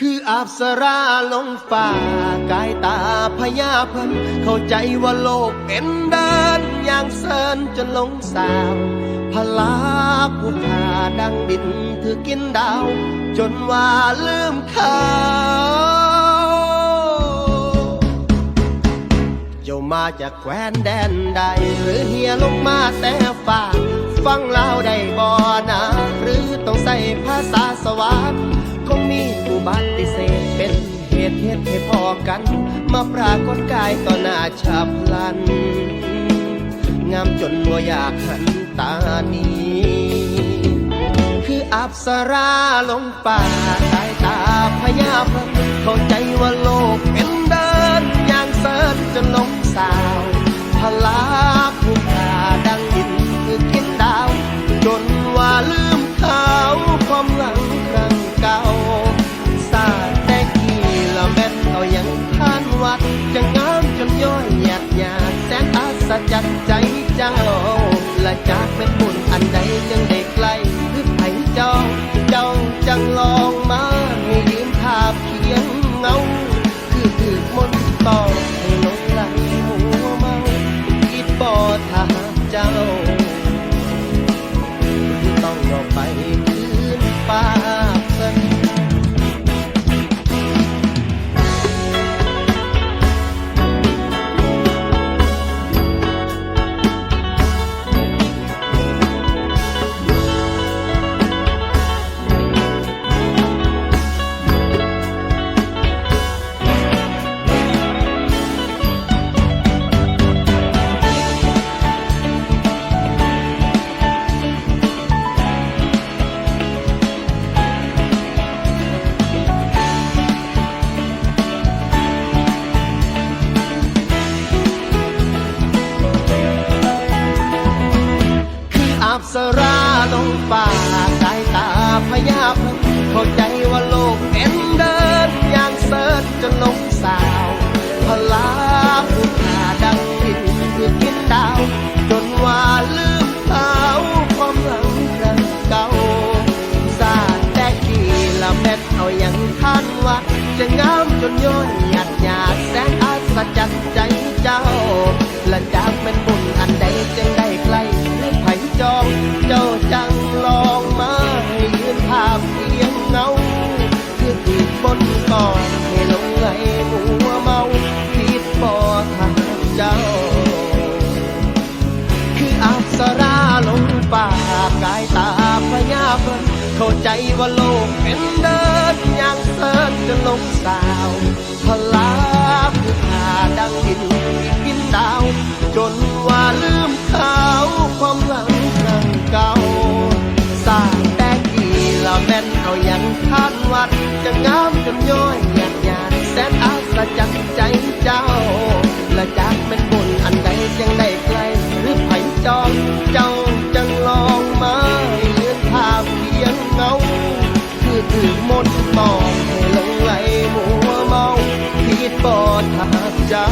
คืออาบสราลงฝ่ากายตาพญาเพิ่นเข้าใจว่าโลกเป็นเดินอย่างเซินจนลงสาวพลาผู้ขาดังดินถือกินดาว จนว่าลืมเขาเจ้ามาจากแคว้นแดนใด หรือเฮียลงมาแต่ฟ้าฟังเล่าได้บ่อนะ หรือต้องใส่ภาษาสวรรค์ บัติเสธเป็นเหตุเหตุให้พอกัน มาปรากฏกายต่อหน้าฉับพลัน งามจนวัวอยากหันตานีคืออับสราลงป่าสายตา ใดจังได้ ราลงป่าสายตาพญาเพิ่งเข้าใจว่าโลกเป็นเดินอย่างเสิร์ชจนลงสาวพลาผู้ขาดังดินคือกินดาว จนว่าลืมเขาความหลังครั้งเก่าสาดแต่กี่ละแม่นเอาอย่างท่านว่าจะงามจนย้อย ใจว่าโลกเป็นเดิ หาเจ้า